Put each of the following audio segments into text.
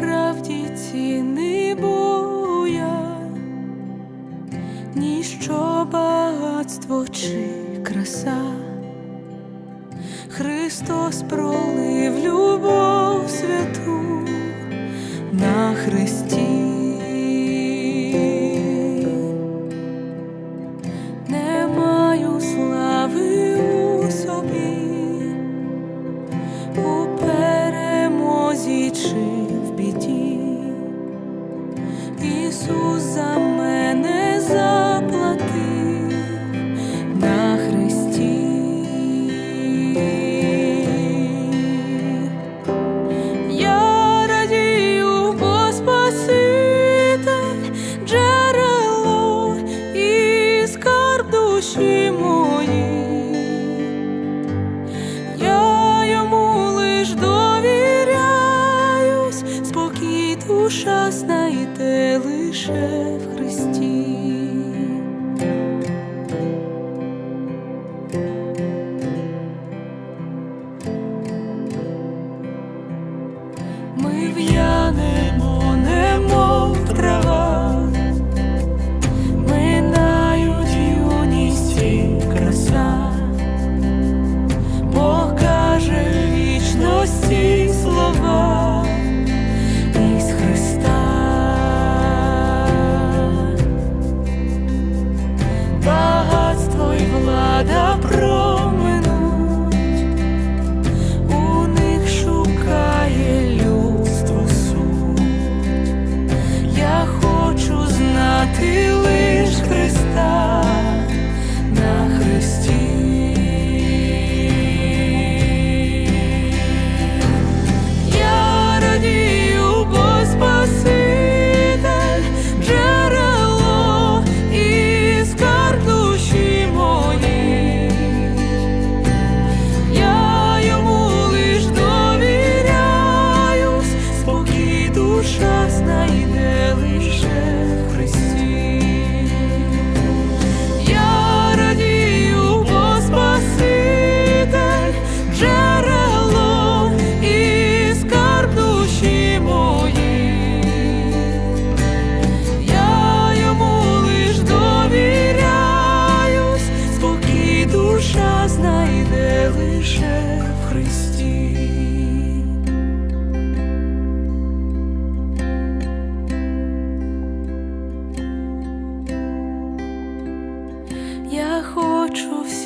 правді ціни буя, ніщо багатство чи краса, Христос пролив любов святу на Христі. Душа знайде лише в Христі. Знайде лише в Христі. Я радію, бо Спаситель, джерело і скарб мої. Я йому лиш довіряюсь, спокій душа знайде лише в Христі.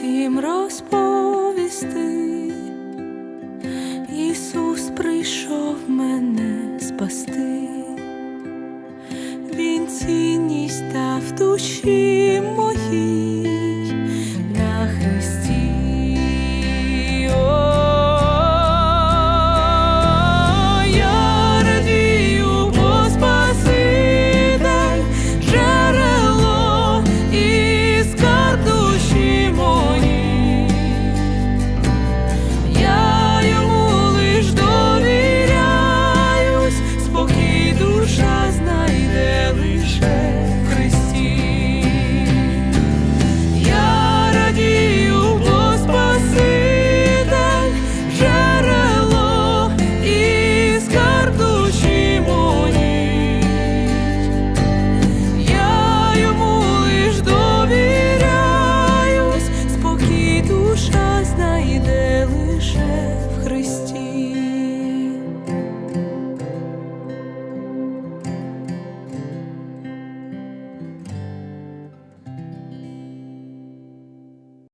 Всім розповісти.